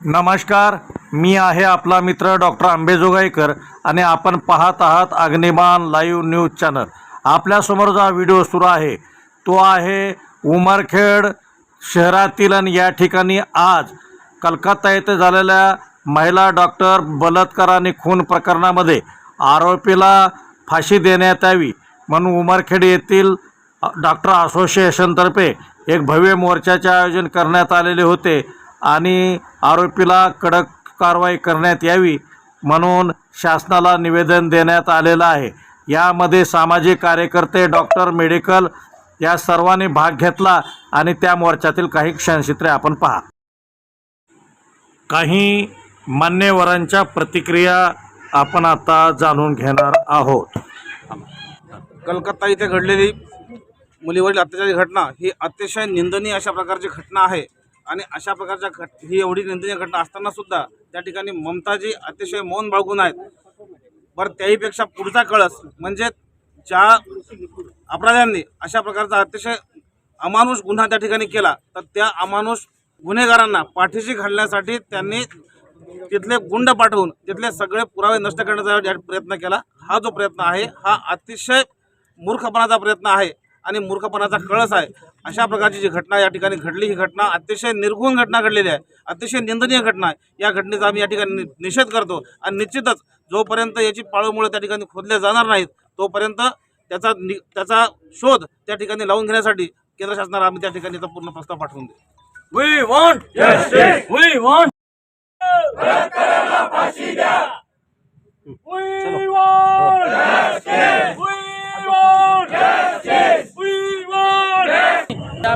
नमस्कार मी आहे आपला मित्र डॉक्टर आंबेजोगाईकर आणि आपण पाहत आहात अग्निबाण लाईव्ह न्यूज चॅनल. आपल्यासमोर जो व्हिडिओ सुरू आहे तो आहे उमरखेड शहरातील आणि या ठिकाणी आज कलकत्ता येथे झालेल्या महिला डॉक्टर बलात्कार आणि खून प्रकरणामध्ये आरोपीला फाशी देण्यात यावी म्हणून उमरखेड येथील डॉक्टर असोसिएशनतर्फे एक भव्य मोर्चाचे आयोजन करण्यात आलेले होते. आणि आरोपीला कडक कारवाई करण्यात यावी म्हणून शासनाला निवेदन देण्यात आलेलं आहे. यामध्ये सामाजिक कार्यकर्ते डॉक्टर मेडिकल या सर्वांनी भाग घेतला आणि त्या मोर्चातील काही क्षणचित्रे आपण पहा काही मान्यवरांच्या प्रतिक्रिया आपण आता जाणून घेणार आहोत. कलकत्ता इथे घडलेली मुलीवरील अत्याचारी घटना ही अतिशय निंदनीय अशा प्रकारची घटना आहे. आणि अशा प्रकारच्या घट ही एवढी निंदनीय घटना असताना सुद्धा त्या ठिकाणी ममताजी अतिशय मौन बाळगून आहेत. बरं त्याहीपेक्षा पुढचा कळस म्हणजे ज्या अपराध्यांनी अशा प्रकारचा अतिशय अमानुष गुन्हा त्या ठिकाणी केला तर त्या अमानुष गुन्हेगारांना पाठीशी घालण्यासाठी त्यांनी तिथले गुंड पाठवून तिथले सगळे पुरावे नष्ट करण्याचा प्रयत्न केला. हा जो प्रयत्न आहे हा अतिशय मूर्खपणाचा प्रयत्न आहे. आणि मूर्खपणाचा कळस आहे. अशा प्रकारची जी घटना या ठिकाणी घडली ही घटना अतिशय निर्गुण घटना घडलेली आहे. अतिशय निंदनीय घटना आहे. या घटनेचा आम्ही या ठिकाणी निषेध करतो. आणि निश्चितच जोपर्यंत याची पाळमुळे त्या ठिकाणी खोदले जाणार नाहीत तोपर्यंत त्याचा नि त्याचा शोध त्या ठिकाणी लावून घेण्यासाठी केंद्र शासनाला आम्ही त्या ठिकाणी याचा पूर्ण प्रस्ताव पाठवून देऊ. We want justice. We want We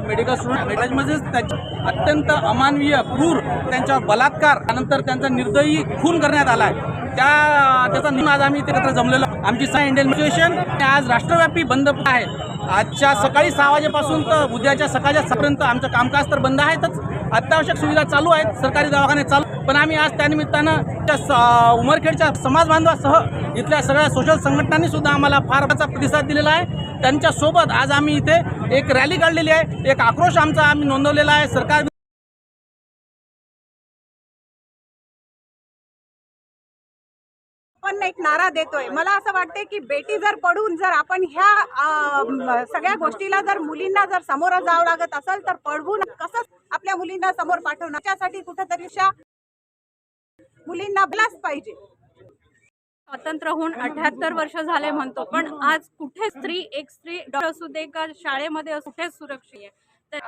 medical student कॉलेजमध्येच त्यांच्या अत्यंत अमानवीय क्रूर त्यांच्यावर बलात्कार त्यानंतर त्यांचा निर्दयी खून करण्यात आला आहे त्या त्याचा निर्णय आज आम्ही एकत्र जमलेलो आमची सा इंडियन असोसिएशन आज राष्ट्रव्यापी बंद आहे. आजच्या सकाळी सहा वाजेपासून तर उद्याच्या सकाळच्या सहापर्यंत आमचं कामकाज तर बंद आहेतच. अत्यावश्यक सुविधा चालू आहेत. सरकारी दवाखाने चालू पण आम्ही आज त्यानिमित्तानं त्या स- उमरखेडच्या समाज बांधवासह इथल्या सगळ्या सोशल संघटनांनी सुद्धा आम्हाला फार प्रतिसाद दिलेला आहे. त्यांच्यासोबत आज आम्ही इथे एक रॅली काढलेली आहे. एक आक्रोश आमचा आम्ही नोंदवलेला आहे. सरकार पण एक नारा देतोय. मला असं वाटतंय की बेटी जर पडून जर आपण ह्या सगळ्या गोष्टीला जर मुलींना जर समोर जावं लागत असेल तर पडवून कसं आपल्या मुलींना समोर पाठवणं त्यासाठी कुठंतरी मुलींना बलाच पाहिजे. स्वतंत्र होऊन अठ्याहत्तर वर्ष झाले म्हणतो. पण आज कुठे स्त्री एक स्त्री डॉक्टर असू दे का शाळेमध्ये असू कुठेच सुरक्षित आहे? तर